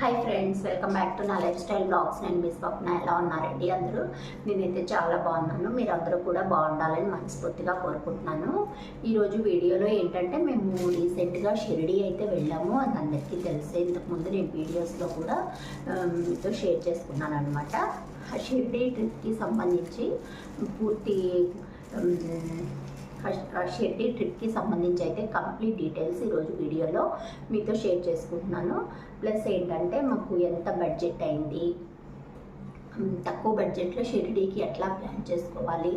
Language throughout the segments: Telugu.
Hi friends welcome back to నా లైఫ్ స్టైల్ బ్లాగ్స్ నేను మీ స్వప్న ఎలా ఉన్నారండి అందరూ? నేనైతే చాలా బాగున్నాను. మీరు అందరూ కూడా బాగుండాలని మనస్ఫూర్తిగా కోరుకుంటున్నాను. ఈరోజు వీడియోలో ఏంటంటే మేము రీసెంట్గా షిరిడి అయితే వెళ్ళాము. అది అందరికీ తెలిసే ఇంతకుముందు నేను వీడియోస్లో కూడా మీతో షేర్ చేసుకున్నాను అనమాట ఆ షిరిడి ట్రిప్కి సంబంధించి పూర్తి షెడ్డీ ట్రిప్కి సంబంధించి అయితే కంప్లీట్ డీటెయిల్స్ ఈరోజు వీడియోలో మీతో షేర్ చేసుకుంటున్నాను. ప్లస్ ఏంటంటే మాకు ఎంత బడ్జెట్ అయింది తక్కువ బడ్జెట్లో షిరిడీకి ఎట్లా ప్లాన్ చేసుకోవాలి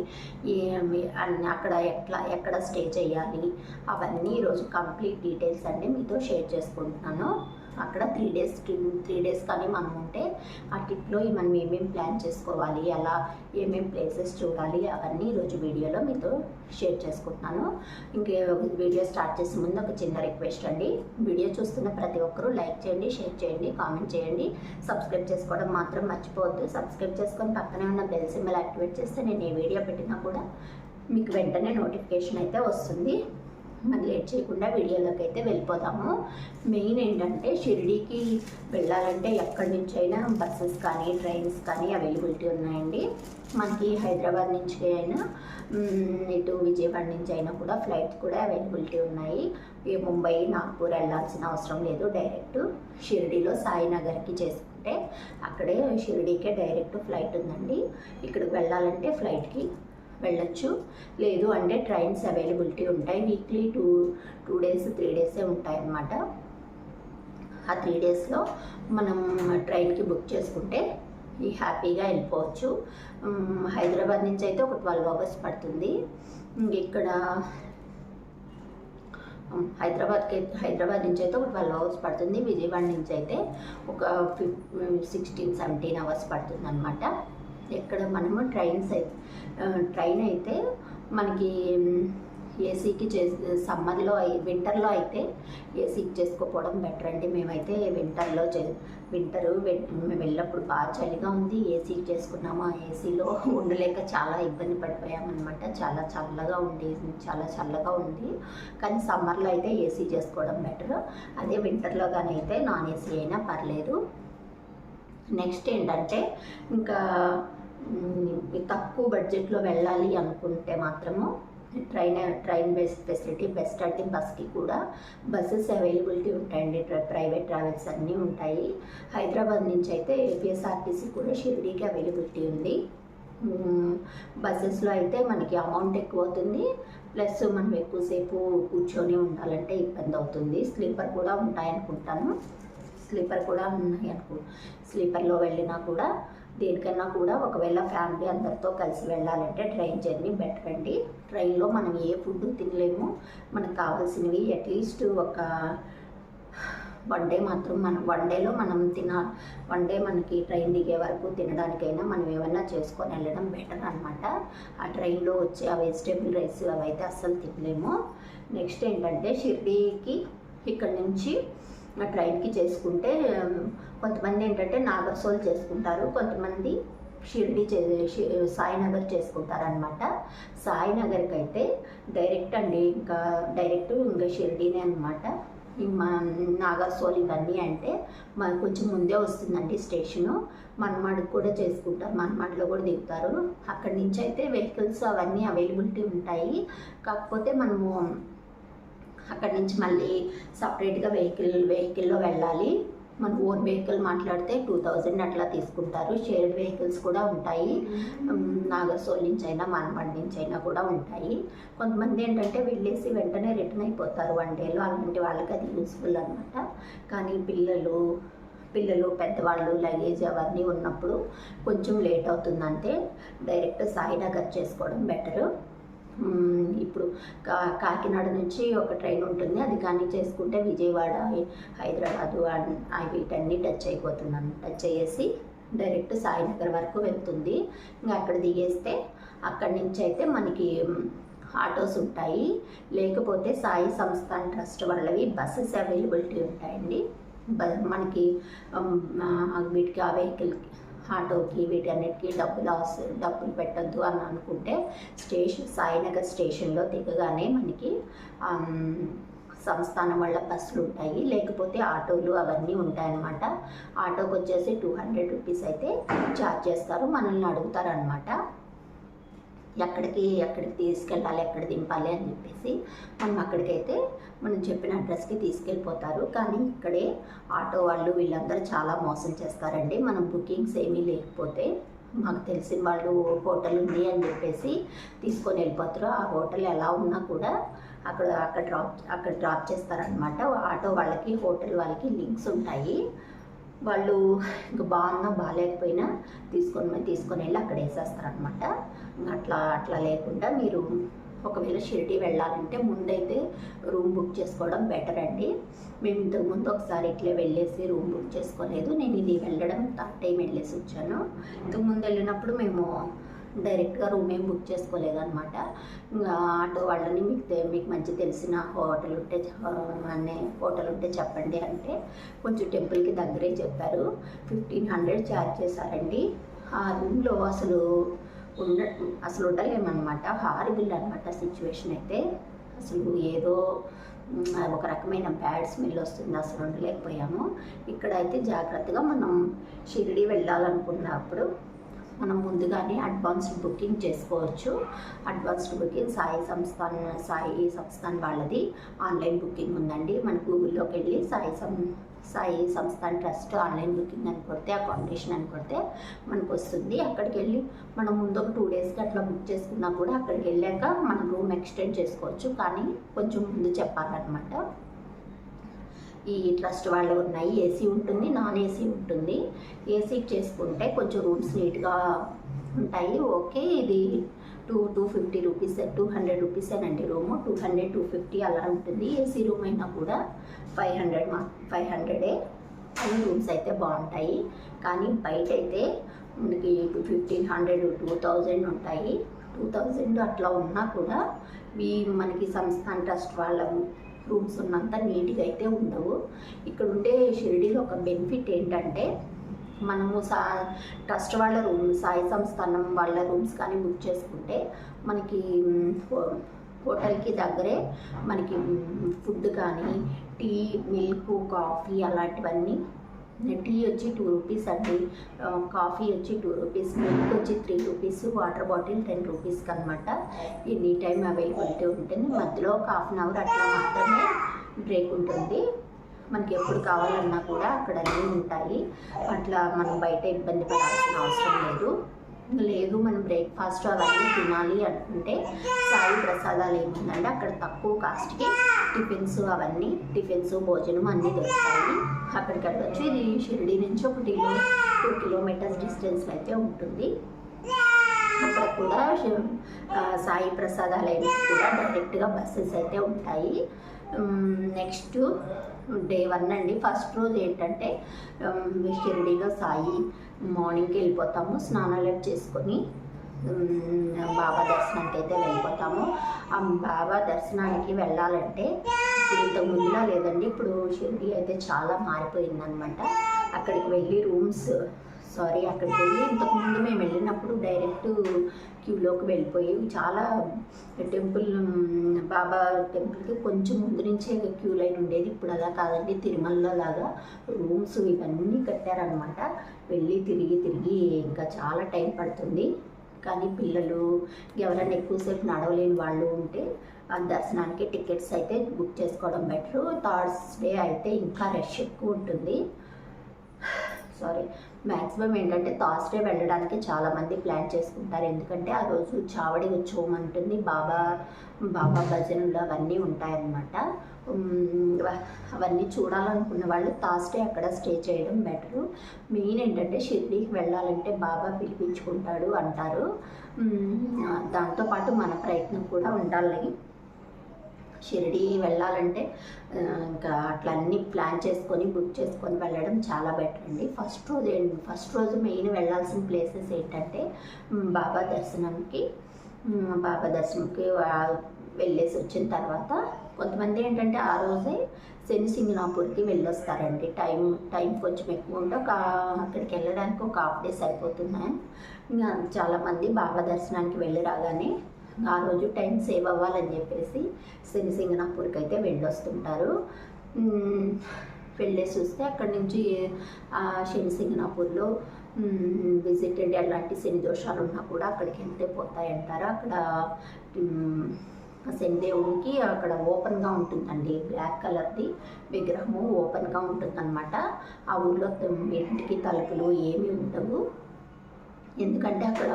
ఏమి అన్ని అక్కడ ఎట్లా ఎక్కడ స్టే చేయాలి అవన్నీ ఈరోజు కంప్లీట్ డీటెయిల్స్ అన్నీ మీతో షేర్ చేసుకుంటున్నాను. అక్కడ త్రీ డేస్ త్రీ డేస్ కానీ మనం ఉంటే ఆ ట్రిప్లో మనం ఏమేమి ప్లాన్ చేసుకోవాలి అలా ఏమేమి ప్లేసెస్ చూడాలి అవన్నీ ఈరోజు వీడియోలో మీతో షేర్ చేసుకుంటున్నాను. ఇంకే వీడియో స్టార్ట్ చేసే ముందు ఒక చిన్న రిక్వెస్ట్ అండి. వీడియో చూస్తున్న ప్రతి ఒక్కరూ లైక్ చేయండి షేర్ చేయండి కామెంట్ చేయండి. సబ్స్క్రైబ్ చేసుకోవడం మాత్రం మర్చిపోవద్దు. సబ్స్క్రైబ్ చేసుకొని పక్కనే ఉన్న బెల్ సింబల్ యాక్టివేట్ చేస్తే నేను ఏ వీడియో పెట్టినా కూడా మీకు వెంటనే నోటిఫికేషన్ అయితే వస్తుంది. మరి లేట్ చేయకుండా వీడియోలోకి అయితే వెళ్ళిపోదాము. మెయిన్ ఏంటంటే షిరిడీకి వెళ్ళాలంటే ఎక్కడి నుంచి అయినా బస్సెస్ కానీ ట్రైన్స్ కానీ అవైలబిలిటీ ఉన్నాయండి. మనకి హైదరాబాద్ నుంచి అయినా ఇటు విజయవాడ నుంచి అయినా కూడా ఫ్లైట్స్ కూడా అవైలబిలిటీ ఉన్నాయి. ముంబై నాగ్పూర్ వెళ్ళాల్సిన అవసరం లేదు. డైరెక్ట్ షిరిడీలో సాయినగర్కి చేసుకుంటే అక్కడే షిరిడీకే డైరెక్ట్ ఫ్లైట్ ఉందండి. ఇక్కడికి వెళ్ళాలంటే ఫ్లైట్కి వెళ్ళొచ్చు. లేదు అంటే ట్రైన్స్ అవైలబిలిటీ ఉంటాయి. Weekly two two days three డేసే ఉంటాయి అన్నమాట ఆ త్రీ డేస్లో మనం ట్రైన్కి బుక్ చేసుకుంటే హ్యాపీగా వెళ్ళిపోవచ్చు. హైదరాబాద్ నుంచి అయితే ఒక ట్వెల్వ్ అవర్స్ పడుతుంది. ఇక్కడ హైదరాబాద్కి అయితే- హైదరాబాద్ నుంచి అయితే ఒక ట్వెల్వ్ అవర్స్ పడుతుంది. విజయవాడ నుంచి అయితే ఒక ఫిఫ్ సిక్స్టీన్ సెవెంటీన్ అవర్స్ పడుతుంది అనమాట ఎక్కడ మనము ట్రైన్స్ అయితే ట్రైన్ అయితే మనకి ఏసీకి చే సమ్మర్లో వింటర్లో అయితే ఏసీకి చేసుకోపోవడం బెటర్ అండి. మేమైతే వింటర్లో చే వింటర్ మేము వెళ్ళినప్పుడు బాగా చలిగా ఉంది. ఏసీకి చేసుకున్నాము? ఆ ఏసీలో ఉండలేక చాలా ఇబ్బంది పడిపోయామన్నమాట. చాలా చల్లగా ఉంది చాలా చల్లగా ఉంది. కానీ సమ్మర్లో అయితే ఏసీ చేసుకోవడం బెటర్. అదే వింటర్లో కానీ అయితే నాన్ ఏసీ అయినా పర్లేదు. నెక్స్ట్ ఏంటంటే ఇంకా తక్కువ బడ్జెట్లో వెళ్ళాలి అనుకుంటే మాత్రము train train best facility best అంటే బస్కి కూడా బస్సెస్ అవైలబిలిటీ ఉంటాయండి. ప్రైవేట్ ట్రావెల్స్ అన్నీ ఉంటాయి. హైదరాబాద్ నుంచి అయితే ఏపీఎస్ఆర్టీసీ కూడా షిరిడీకి అవైలబిలిటీ ఉంది. బస్సెస్లో అయితే మనకి అమౌంట్ ఎక్కువ అవుతుంది ప్లస్ మనం ఎక్కువసేపు కూర్చొని ఉండాలంటే ఇబ్బంది అవుతుంది. స్లీపర్ కూడా ఉంటాయనుకుంటాను. స్లీపర్ కూడా ఉన్నాయి అనుకో స్లీపర్లో వెళ్ళినా కూడా దేనికన్నా కూడా ఒకవేళ ఫ్యామిలీ అందరితో కలిసి వెళ్ళాలంటే ట్రైన్ జర్నీ బెటర్ అండి. ట్రైన్లో మనం ఏ ఫుడ్ తినలేము. మనకు కావాల్సినవి అట్లీస్ట్ ఒక వన్ డే మాత్రం మనం వన్ డేలో మనం తిన వన్ డే మనకి ట్రైన్ దిగే వరకు తినడానికైనా మనం ఏమైనా చేసుకొని వెళ్ళడం బెటర్ అనమాట ఆ ట్రైన్లో వచ్చే ఆ వెజిటేబుల్ రైస్ అవైతే అస్సలు తినలేము. నెక్స్ట్ ఏంటంటే షిర్డీకి ఇక్కడ నుంచి ఆ ట్రైన్కి చేసుకుంటే కొంతమంది ఏంటంటే నాగర్సోల్ చేసుకుంటారు కొంతమంది షిరిడి చే షి- సాయినగర్ చేసుకుంటారనమాట సాయినగర్కి అయితే డైరెక్ట్ అండి ఇంకా డైరెక్ట్ ఇంకా షిరిడీనే అనమాట నాగర్సోల్ ఇవన్నీ అంటే మన కొంచెం ముందే వస్తుందండి స్టేషను. మన్మాడ్కి కూడా చేసుకుంటారు మన్మాడ్లో కూడా దిగుతారు. అక్కడి నుంచి అయితే వెహికల్స్ అవన్నీ అవైలబిలిటీ ఉంటాయి. కాకపోతే మనము అక్కడి నుంచి మళ్ళీ సపరేట్గా వెహికల్ వెహికల్లో వెళ్ళాలి. మన ఓన్ వెహికల్ మాట్లాడితే టూ థౌజండ్ అట్లా తీసుకుంటారు. షేర్డ్ వెహికల్స్ కూడా ఉంటాయి. నాగర్సోల్ నుంచి అయినా మనమడి నుంచి అయినా కూడా ఉంటాయి. కొంతమంది ఏంటంటే వెళ్ళేసి వెంటనే రిటర్న్ అయిపోతారు వన్ డేలో. అలాంటి వాళ్ళకి అది యూస్ఫుల్ అనమాట కానీ పిల్లలు పిల్లలు పెద్దవాళ్ళు లగేజ్ అవన్నీ ఉన్నప్పుడు కొంచెం లేట్ అవుతుందంటే డైరెక్ట్ సాయినగర్ చేసుకోవడం బెటరు. ఇప్పుడు కా కాకినాడ నుంచి ఒక ట్రైన్ ఉంటుంది. అది కానీ చేసుకుంటే విజయవాడ హైదరాబాదు అన్- అవి వీటన్ని టచ్ అయిపోతున్నాను టచ్ అయ్యేసి డైరెక్ట్ సాయినగర్ వరకు వెళ్తుంది. ఇంకా అక్కడ దిగేస్తే అక్కడి నుంచి అయితే మనకి ఆటోస్ ఉంటాయి. లేకపోతే సాయి సంస్థాన్ ట్రస్ట్ వాళ్ళవి బస్సెస్ అవైలబిలిటీ ఉంటాయండి. బ మనకి వీటికి ఆ వెహికల్కి ఆటోకి వీటన్నిటికీ డబ్బులు లాస్ డబ్బులు పెట్టద్దు అని అనుకుంటే స్టేషన్ సాయినగర్ స్టేషన్లో దిగగానే మనకి సంస్థానం వల్ల బస్సులు ఉంటాయి. లేకపోతే ఆటోలు అవన్నీ ఉంటాయన్నమాట. ఆటోకి వచ్చేసి టూ హండ్రెడ్ రూపీస్ అయితే ఛార్జ్ చేస్తారు. మనల్ని అడుగుతారనమాట ఎక్కడికి ఎక్కడికి తీసుకెళ్ళాలి ఎక్కడ దింపాలి అని చెప్పేసి మనం అక్కడికైతే మనం చెప్పిన అడ్రస్కి తీసుకెళ్ళిపోతారు. కానీ ఇక్కడే ఆటో వాళ్ళు వీళ్ళందరూ చాలా మోసం చేస్తారండి. మనం బుకింగ్స్ ఏమీ లేకపోతే మాకు తెలిసిన వాళ్ళు హోటల్ ఉంది అని చెప్పేసి తీసుకొని వెళ్ళిపోతారు. ఆ హోటల్ ఎలా ఉన్నా కూడా అక్కడ అక్కడ డ్రాప్ అక్కడ డ్రాప్ చేస్తారనమాట ఆటో వాళ్ళకి హోటల్ వాళ్ళకి లింక్స్ ఉంటాయి. వాళ్ళు ఇంకా బాగున్నా బాగాలేకపోయినా తీసుకొని తీసుకొని వెళ్ళి అక్కడ వేసేస్తారనమాట అట్లా అట్లా లేకుండా మీరు ఒకవేళ షిరిడి వెళ్ళాలంటే ముందైతే రూమ్ బుక్ చేసుకోవడం బెటర్ అండి. మేము ఇంతకు ముందు ఒకసారి ఇట్లే వెళ్ళేసి రూమ్ బుక్ చేసుకోలేదు. నేను ఇది వెళ్ళడం థర్డ్ టైం వెళ్ళేసి వచ్చాను. ఇంతకు ముందు వెళ్ళినప్పుడు మేము డైరెక్ట్గా రూమ్ ఏం బుక్ చేసుకోలేదన్నమాట. ఇంకా ఆటో వాళ్ళని మీకు మీకు మంచి తెలిసిన హోటల్ ఉంటే అనే హోటల్ ఉంటే చెప్పండి అంటే కొంచెం టెంపుల్కి దగ్గరే చెప్పారు. ఫిఫ్టీన్ హండ్రెడ్ ఛార్జ్ చేశారండి. ఆ రూమ్లో అసలు ఉండ అసలు ఉండలేమన్నమాట. హారిబుల్ అనమాట సిచ్యువేషన్ అయితే. అసలు ఏదో ఒక రకమైన బ్యాడ్ స్మెల్ వస్తుంది. అసలు ఉండలేకపోయాము. ఇక్కడ అయితే జాగ్రత్తగా మనం షిరిడి వెళ్ళాలనుకున్నప్పుడు మనం ముందుగానే అడ్వాన్స్డ్ బుకింగ్ చేసుకోవచ్చు. అడ్వాన్స్డ్ బుకింగ్ సాయి సంస్థాన్ సాయి సంస్థాన్ వాళ్ళది. ఆన్లైన్ బుకింగ్ ఉందండి. మన గూగుల్లోకి వెళ్ళి సాయి సం Sai Sansthan trust online booking అని కొడితే అకామిడేషన్ అని కొడితే మనకు వస్తుంది. అక్కడికి వెళ్ళి మనం ముందు ఒక టూ డేస్కి అట్లా బుక్ చేసుకున్నా కూడా అక్కడికి వెళ్ళాక మనం రూమ్ ఎక్స్టెండ్ చేసుకోవచ్చు. కానీ కొంచెం ముందు చెప్పాలన్నమాట. ఈ ట్రస్ట్ వాళ్ళు ఉన్నాయి. ఏసీ ఉంటుంది నాన్ ఏసీ ఉంటుంది. ఏసీ చేసుకుంటే కొంచెం రూమ్స్ నీట్గా ఉంటాయి. ఓకే ఇది two two fifty rupees two hundred రూపీసేనండి room. Two hundred two fifty అలా ఉంటుంది. ఏసీ రూమ్ అయినా కూడా ఫైవ్ హండ్రెడ్ మా ఫైవ్ హండ్రెడే. అన్ని రూమ్స్ అయితే బాగుంటాయి. కానీ బయట అయితే మనకి two fifteen hundred two thousand ఉంటాయి. టూ థౌజండ్ అట్లా ఉన్నా కూడా ఈ మనకి సంస్థాన్ ట్రస్ట్ వాళ్ళ రూమ్స్ ఉన్నంత నీట్గా అయితే ఉండవు. ఇక్కడ ఉండే షిరిడీలో ఒక బెనిఫిట్ ఏంటంటే మనము సా ట్రస్ట్ వాళ్ళ రూమ్ సాయి సంస్థానం వాళ్ళ రూమ్స్ కానీ బుక్ చేసుకుంటే మనకి హోటల్కి దగ్గరే మనకి ఫుడ్ కానీ టీ మిల్క్ కాఫీ అలాంటివన్నీ టీ వచ్చి టూ రూపీస్ అండి. కాఫీ వచ్చి టూ రూపీస్ మిల్క్ వచ్చి three rupees water bottle ten రూపీస్కి అనమాట ఎనీ టైం అవైలబిలిటీ ఉంటుంది. మధ్యలో ఒక హాఫ్ అన్ అవర్ అట్లా మాత్రమే బ్రేక్ ఉంటుంది. మనకి ఎప్పుడు కావాలన్నా కూడా అక్కడ అన్నీ ఉంటాయి. అట్లా మనం బయట ఇబ్బంది పడాల్సిన అవసరం లేదు. లేదు మనం బ్రేక్ఫాస్ట్ అవన్నీ తినాలి అనుకుంటే సాయి ప్రసాదాలు ఏముందంటే అక్కడ తక్కువ కాస్ట్కి టిఫిన్స్ అవన్నీ టిఫిన్స్ భోజనం అన్నీ దొరుకుతాయి. అక్కడికి వెళ్ళొచ్చు ఇది షిరిడి నుంచి ఒక కిలో టూ కిలోమీటర్స్ డిస్టెన్స్ అయితే ఉంటుంది. అక్కడ కూడా సాయి ప్రసాదాలయానికి కూడా డైరెక్ట్గా బస్సెస్ అయితే ఉంటాయి. నెక్స్ట్ డే వన్ అండి. ఫస్ట్ రోజు ఏంటంటే షిరిడిలో సాయి మార్నింగ్కి వెళ్ళిపోతాము స్నానాలు చేసుకొని బాబా దర్శనానికి అయితే వెళ్ళిపోతాము. ఆ బాబా దర్శనానికి వెళ్ళాలంటే ఇప్పుడు ఇంతకు ముందులా లేదండి ఇప్పుడు షిరిడి అయితే చాలా మారిపోయిందనమాట అక్కడికి వెళ్ళి రూమ్స్ సారీ అక్కడికి వెళ్ళి ఇంతకుముందు మేము వెళ్ళినప్పుడు డైరెక్ట్ క్యూలోకి వెళ్ళిపోయి చాలా టెంపుల్ బాబా టెంపుల్కి కొంచెం ముందు నుంచే క్యూ లైన్ ఉండేది. ఇప్పుడు అలా కాదండి తిరుమలలో లాగా రూమ్స్ ఇవన్నీ కట్టారనమాట వెళ్ళి తిరిగి తిరిగి ఇంకా చాలా టైం పడుతుంది. కానీ పిల్లలు ఎవరైనా ఎక్కువసేపు నడవలేని వాళ్ళు ఉంటే ఆ దర్శనానికి టికెట్స్ అయితే బుక్ చేసుకోవడం బెటర్ థర్స్డే అయితే ఇంకా రష్ ఎక్కువ ఉంటుంది. సారీ మ్యాక్సిమం ఏంటంటే థర్స్డే వెళ్ళడానికి చాలామంది ప్లాన్ చేసుకుంటారు. ఎందుకంటే ఆ రోజు చావడి ఉత్సవం ఉంటుంది. బాబా బాబా భజనలు అవన్నీ ఉంటాయన్నమాట. అవన్నీ చూడాలనుకున్న వాళ్ళు థర్స్డే అక్కడ స్టే చేయడం బెటరు మెయిన్ ఏంటంటే షిర్డీకి వెళ్ళాలంటే బాబా పిలిపించుకుంటాడు అంటారు. దాంతోపాటు మన ప్రయత్నం కూడా ఉండాలి. షిరిడి వెళ్ళాలంటే ఇంకా అట్లా అన్ని ప్లాన్ చేసుకొని బుక్ చేసుకొని వెళ్ళడం చాలా బెటర్ అండి. ఫస్ట్ రోజు ఫస్ట్ రోజు మెయిన్ వెళ్ళాల్సిన ప్లేసెస్ ఏంటంటే బాబా దర్శనంకి బాబా దర్శనంకి వెళ్ళేసి వచ్చిన తర్వాత కొంతమంది ఏంటంటే ఆ రోజే శని సింగనాపూర్కి వెళ్ళొస్తారండి. టైం టైం కొంచెం ఎక్కువ ఉంటే ఒక అక్కడికి వెళ్ళడానికి ఒక హాఫ్ డేస్ అయిపోతున్నాయి ఇంకా చాలామంది బాబా దర్శనానికి వెళ్ళి రాగానే ఆ రోజు టైం సేవ్ అవ్వాలని చెప్పేసి శనిసింగనాపూర్కి అయితే వెళ్ళొస్తుంటారు. మ్మ్, వెళ్ళేసి వస్తే అక్కడి నుంచి ఆ శనిసింగనాపూర్లో విజిటెడ్ ఎలాంటి శని దోషాలు ఉన్నా కూడా అక్కడికి వెళ్తే పోతాయంటారు. అక్కడ మ్మ్, శనిదేవునికి అక్కడ ఓపెన్గా ఉంటుందండి. బ్లాక్ కలర్ది విగ్రహము ఓపెన్గా ఉంటుందన్నమాట. ఆ ఊళ్ళో ఇంటికి తలుపులు ఏమీ ఉండవు. ఎందుకంటే అక్కడ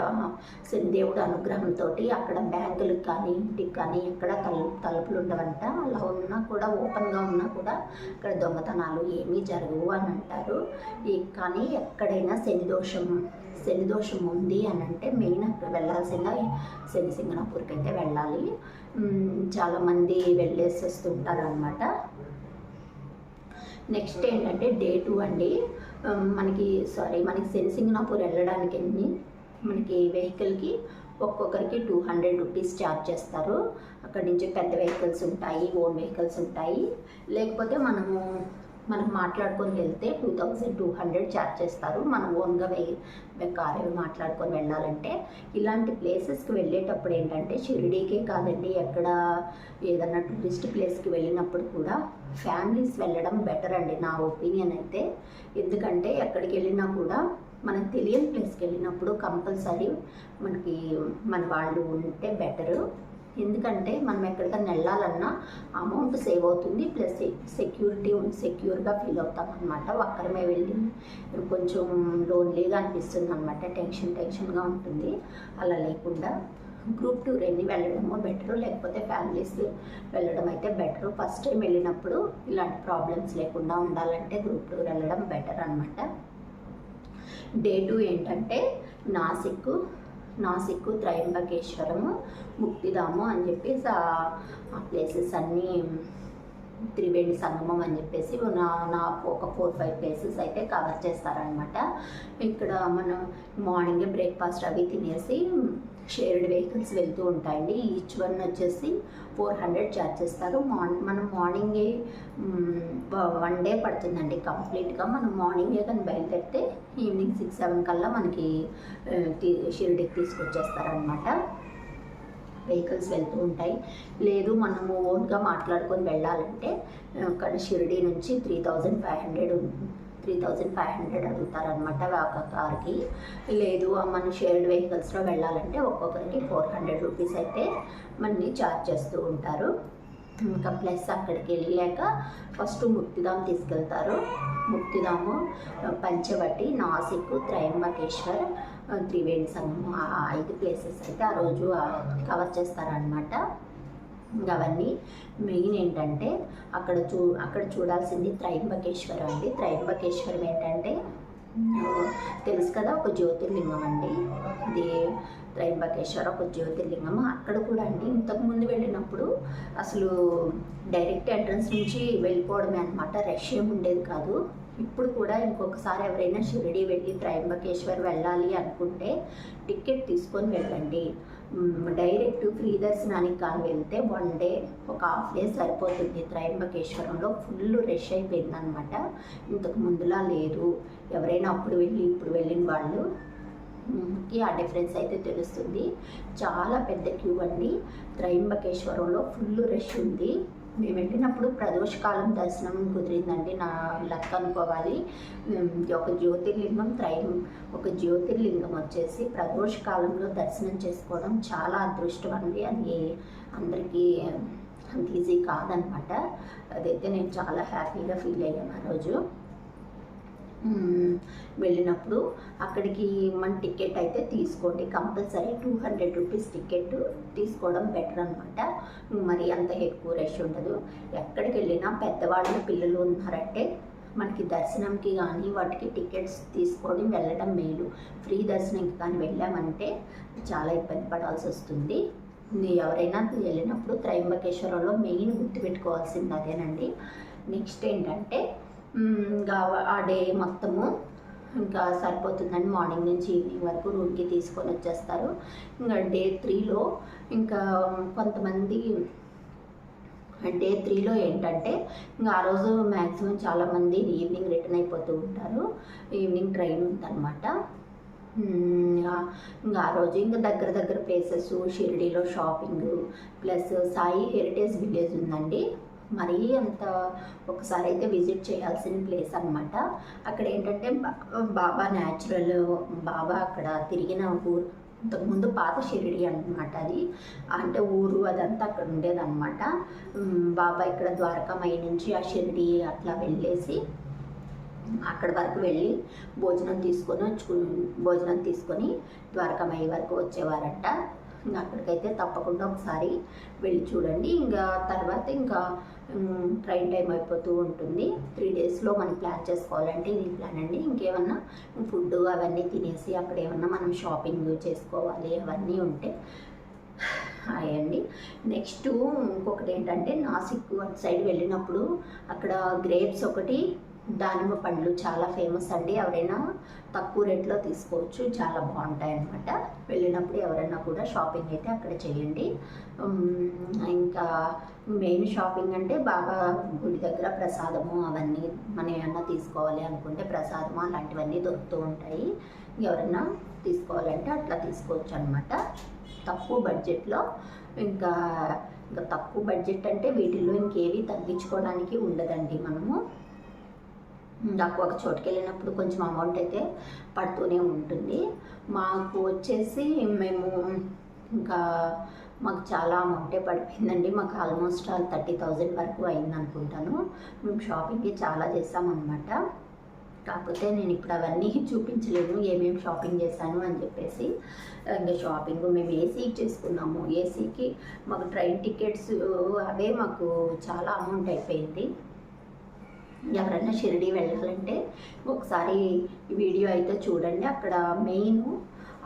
శనిదేవుడు అనుగ్రహంతో అక్కడ బ్యాంకులకు కానీ ఇంటికి కానీ ఎక్కడ తలు తలుపులు ఉండవంట. అలా ఉన్నా కూడా ఓపెన్గా ఉన్నా కూడా అక్కడ దొంగతనాలు ఏమీ జరగవు అని అంటారు. కానీ ఎక్కడైనా శని దోషం శని దోషం ఉంది అని అంటే మెయిన్ అక్కడ వెళ్ళాల్సిందా. శని సింగనాపూర్కి అయితే వెళ్ళాలి చాలామంది వెళ్ళేసి వస్తుంటారు అనమాట నెక్స్ట్ ఏంటంటే డే టూ అండి. Um, మనకి సారీ మనకి సెన్సింగ్నాపూర్ వెళ్ళడానికి అన్ని మనకి వెహికల్కి ఒక్కొక్కరికి టూ హండ్రెడ్ రూపీస్ ఛార్జ్ చేస్తారు. అక్కడి నుంచి పెద్ద వెహికల్స్ ఉంటాయి ఓన్ వెహికల్స్ ఉంటాయి. లేకపోతే మనము మనం మాట్లాడుకొని వెళ్తే two thousand two hundred charge చేస్తారు. మనం ఓన్గా వెయ్యి కార్ మాట్లాడుకొని వెళ్ళాలంటే ఇలాంటి ప్లేసెస్కి వెళ్ళేటప్పుడు ఏంటంటే షిరిడీకే కాదండి ఎక్కడ ఏదన్నా టూరిస్ట్ ప్లేస్కి వెళ్ళినప్పుడు కూడా ఫ్యామిలీస్ వెళ్ళడం బెటర్ అండి నా ఒపీనియన్ అయితే. ఎందుకంటే ఎక్కడికి వెళ్ళినా కూడా మనకు తెలియని ప్లేస్కి వెళ్ళినప్పుడు కంపల్సరీ మనకి మన వాళ్ళు ఉంటే బెటరు. ఎందుకంటే మనం ఎక్కడికైనా వెళ్ళాలన్నా అమౌంట్ సేవ్ అవుతుంది ప్లస్ సెక్యూరిటీ సెక్యూర్గా ఫీల్ అవుతాం అనమాట ఒక్కరమే వెళ్ళి కొంచెం లోన్లీగా అనిపిస్తుంది అనమాట టెన్షన్ టెన్షన్గా ఉంటుంది. అలా లేకుండా గ్రూప్ టూర్ ఎన్ని వెళ్ళడము బెటర్ లేకపోతే ఫ్యామిలీస్ వెళ్ళడం అయితే బెటర్ ఫస్ట్ టైం వెళ్ళినప్పుడు ఇలాంటి ప్రాబ్లమ్స్ లేకుండా ఉండాలంటే గ్రూప్ టూర్ వెళ్ళడం బెటర్ అనమాట డే టూ ఏంటంటే నాసిక్ నాసిక్ త్రయంబకేశ్వరము ముక్తిధాము అని చెప్పేసి ఆ- ఆ ప్లేసెస్ అన్నీ త్రివేణి సంగమం అని చెప్పేసి నా నా ఒక ఫోర్ ఫైవ్ ప్లేసెస్ అయితే కవర్ చేస్తారనమాట ఇక్కడ మనం మార్నింగే బ్రేక్ఫాస్ట్ అవి తినేసి షేర్డ్ వెహికల్స్ వెళ్తూ ఉంటాయండి. ఈచ్ వన్ వచ్చేసి ఫోర్ హండ్రెడ్ ఛార్జ్ చేస్తారు. మార్నింగ్ మనం మార్నింగే వన్ డే పడుతుందండి కంప్లీట్గా మనం మార్నింగే కానీ బయలుదేరితే ఈవినింగ్ సిక్స్ సెవెన్ కల్లా మనకి షిరిడికి తీసుకొచ్చేస్తారనమాట వెహికల్స్ వెళ్తూ ఉంటాయి. లేదు మనము ఓన్గా మాట్లాడుకొని వెళ్ళాలంటే అక్కడ షిరిడి నుంచి three thousand five hundred three thousand five hundred అడుగుతారనమాట ఒక కార్కి లేదు మన షేర్డ్ వెహికల్స్లో వెళ్ళాలంటే ఒక్కొక్కరికి ఫోర్ హండ్రెడ్ రూపీస్ అయితే మనీ ఛార్జ్ చేస్తూ ఉంటారు. ఇంకా ప్లస్ అక్కడికి వెళ్ళాక ఫస్ట్ ముక్తిధామ్ తీసుకెళ్తారు. ముక్తిధాము పంచవటి నాసిక్ త్రయంబకేశ్వర్ త్రివేణి సంఘం ఆ ఐదు ప్లేసెస్ అయితే ఆ రోజు కవర్ చేస్తారనమాట అవన్నీ మెయిన్ ఏంటంటే అక్కడ చూ అక్కడ చూడాల్సింది త్రయంబకేశ్వరం అండి. త్రయంబకేశ్వరం ఏంటంటే తెలుసు కదా ఒక జ్యోతిర్లింగం అండి. ఇది త్రయంబకేశ్వర ఒక జ్యోతిర్లింగం. అక్కడ కూడా అండి ఇంతకుముందు వెళ్ళినప్పుడు అసలు డైరెక్ట్ ఎంట్రన్స్ నుంచి వెళ్ళిపోవడమే అనమాట రష్ ఏమి ఉండేది కాదు. ఇప్పుడు కూడా ఇంకొకసారి ఎవరైనా షిరిడి వెళ్ళి త్రయంబకేశ్వర్ వెళ్ళాలి అనుకుంటే టికెట్ తీసుకొని వెళ్ళండి. డైరెక్ట్ ఫ్రీ దర్శనానికి కానీ వెళ్తే వన్ డే ఒక హాఫ్ డే సరిపోతుంది. త్రయంబకేశ్వరంలో ఫుల్ రష్ అయిపోయింది అనమాట ఇంతకు ముందులా లేదు. ఎవరైనా అప్పుడు వెళ్ళి ఇప్పుడు వెళ్ళిన వాళ్ళు కి ఆ డిఫరెన్స్ అయితే తెలుస్తుంది. చాలా పెద్ద క్యూ అండి. త్రయంబకేశ్వరంలో ఫుల్ రష్ ఉంది. మేము వెళ్ళినప్పుడు ప్రదోషకాలం దర్శనం కుదిరిందండి. నా లక్ అనుకోవాలి. ఒక జ్యోతిర్లింగం త్రయం ఒక జ్యోతిర్లింగం వచ్చేసి ప్రదోషకాలంలో దర్శనం చేసుకోవడం చాలా అదృష్టం అండి. అది అందరికీ అంత ఈజీ కాదనమాట. అదైతే నేను చాలా హ్యాపీగా ఫీల్ అయ్యాను ఆ రోజు. వెళ్ళినప్పుడు అక్కడికి మన టికెట్ అయితే తీసుకోండి. Compulsory two hundred rupees ticket తీసుకోవడం బెటర్ అనమాట మరి అంత ఎక్కువ రష్ ఉండదు. ఎక్కడికి వెళ్ళినా పెద్దవాళ్ళు పిల్లలు ఉన్నారంటే మనకి దర్శనంకి కానీ వాటికి టికెట్స్ తీసుకొని వెళ్ళడం మేలు. ఫ్రీ దర్శనంకి కానీ వెళ్ళామంటే చాలా ఇబ్బంది పడాల్సి వస్తుంది. ఎవరైనా వెళ్ళినప్పుడు త్రయంబకేశ్వరంలో మెయిన్ గుర్తుపెట్టుకోవాల్సింది అదేనండి. నెక్స్ట్ ఏంటంటే ఇంకా ఆ డే మొత్తము ఇంకా సరిపోతుందని మార్నింగ్ నుంచి ఈవినింగ్ వరకు రూమ్కి తీసుకొని వచ్చేస్తారు. ఇంకా డే త్రీలో ఇంకా కొంతమంది డే త్రీలో ఏంటంటే ఇంకా ఆ రోజు మ్యాక్సిమం చాలామంది ఈవినింగ్ రిటర్న్ అయిపోతూ ఉంటారు. ఈవినింగ్ ట్రైన్ ఉందన్నమాట. ఇంకా ఇంకా ఆ రోజు ఇంకా దగ్గర దగ్గర ప్లేసెస్ షిరిడీలో shopping plus Sai heritage village ఉందండి. మరీ అంత ఒకసారి అయితే విజిట్ చేయాల్సిన ప్లేస్ అనమాట అక్కడ ఏంటంటే బాబా న్యాచురల్ బాబా అక్కడ తిరిగిన ఊరు ఇంతకుముందు పాత షిరిడి అనమాట అది. అంటే ఊరు అదంతా అక్కడ ఉండేదన్నమాట. బాబా ఇక్కడ ద్వారకామయ్య నుంచి ఆ షిరిడి అట్లా వెళ్ళేసి అక్కడ వరకు వెళ్ళి భోజనం తీసుకొని భోజనం తీసుకొని ద్వారకామయ్య వరకు వచ్చేవారంట. ఇంకా అక్కడికైతే తప్పకుండా ఒకసారి వెళ్ళి చూడండి. ఇంకా తర్వాత ఇంకా ట్రైన్ టైం అయిపోతూ ఉంటుంది. త్రీ డేస్లో మనం ప్లాన్ చేసుకోవాలంటే ఇది ప్లాన్ అండి. ఇంకేమన్నా ఫుడ్ అవన్నీ తినేసి అక్కడ ఏమన్నా మనం షాపింగ్ చేసుకోవాలి అవన్నీ ఉంటే అండి నెక్స్ట్ ఇంకొకటి ఏంటంటే నాసిక్ అటు సైడ్ వెళ్ళినప్పుడు అక్కడ గ్రేప్స్ ఒకటి దానిమ్మ పండ్లు చాలా ఫేమస్ అండి. ఎవరైనా తక్కువ రేట్లో తీసుకోవచ్చు. చాలా బాగుంటాయి అనమాట వెళ్ళినప్పుడు ఎవరైనా కూడా షాపింగ్ అయితే అక్కడ చేయండి. ఇంకా మెయిన్ షాపింగ్ అంటే బాగా గుడి దగ్గర ప్రసాదము అవన్నీ మనం ఏమన్నా తీసుకోవాలి అనుకుంటే ప్రసాదము అలాంటివన్నీ దొరుకుతూ ఉంటాయి. ఎవరైనా తీసుకోవాలంటే అట్లా తీసుకోవచ్చు అనమాట తక్కువ బడ్జెట్లో ఇంకా ఇంకా తక్కువ బడ్జెట్ అంటే వీటిల్లో ఇంకేవి తగ్గించుకోవడానికి ఉండదండి మనము. నాకు ఒక చోటుకి వెళ్ళినప్పుడు కొంచెం అమౌంట్ అయితే పడుతూనే ఉంటుంది. మాకు వచ్చేసి మేము ఇంకా మాకు చాలా అమౌంటే పడిపోయిందండి. మాకు ఆల్మోస్ట్ ఆల్ థర్టీ థౌజండ్ వరకు అయింది అనుకుంటాను. మేము షాపింగ్కి చాలా చేసామన్నమాట కాకపోతే నేను ఇప్పుడు అవన్నీ చూపించలేను. ఏమేమి షాపింగ్ చేశాను అని చెప్పేసి ఇంకా షాపింగ్ మేము ఏసీకి చేసుకున్నాము. ఏసీకి మాకు ట్రైన్ టికెట్స్ అవే మాకు చాలా అమౌంట్ అయిపోయింది. ఎవరైనా షిరిడి వెళ్ళాలంటే ఒకసారి వీడియో అయితే చూడండి. అక్కడ మెయిన్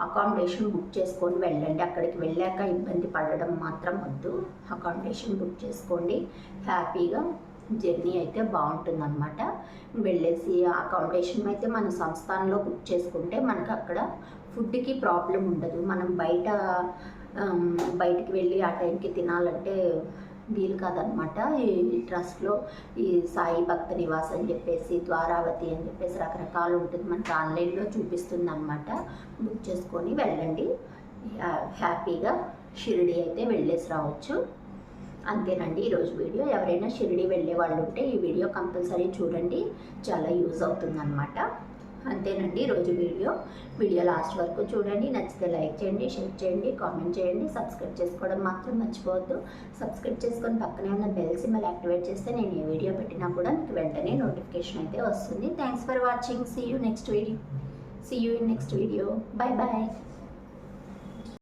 అకామిడేషన్ బుక్ చేసుకొని వెళ్ళండి. అక్కడికి వెళ్ళాక ఇబ్బంది పడడం మాత్రం వద్దు. అకామిడేషన్ బుక్ చేసుకోండి. హ్యాపీగా జర్నీ అయితే బాగుంటుంది అనమాట వెళ్ళేసి అకామిడేషన్ అయితే మన సంస్థానంలో బుక్ చేసుకుంటే మనకు అక్కడ ఫుడ్కి ప్రాబ్లం ఉండదు. మనం బయట బయటికి వెళ్ళి ఆ టైంకి తినాలంటే వీలు కాదనమాట. ఈ ట్రస్ట్లో ఈ సాయి భక్త నివాస్ అని చెప్పేసి ద్వారావతి అని చెప్పేసి రకరకాలు ఉంటుంది. మనకి ఆన్లైన్లో చూపిస్తుంది అనమాట బుక్ చేసుకొని వెళ్ళండి. హ్యాపీగా షిరిడి అయితే వెళ్ళేసి రావచ్చు. అంతేనండి ఈరోజు వీడియో. ఎవరైనా షిరిడి వెళ్ళే వాళ్ళు ఉంటే ఈ వీడియో కంపల్సరీ చూడండి. చాలా యూజ్ అవుతుందన్నమాట అంతేనండి రోజు వీడియో. వీడియో లాస్ట్ వరకు చూడండి నచ్చితే లైక్ చేయండి షేర్ చేయండి కామెంట్ చేయండి సబ్స్క్రైబ్ చేసుకోవడం మాత్రం మర్చిపోవద్దు. సబ్స్క్రైబ్ చేసుకొని పక్కనే ఉన్న బెల్ సిమ్మల్ యాక్టివేట్ చేస్తే నేను ఏ వీడియో పెట్టినా కూడా మీకు వెంటనే నోటిఫికేషన్ అయితే వస్తుంది. Thanks for watching see you next video see you in next video bye bye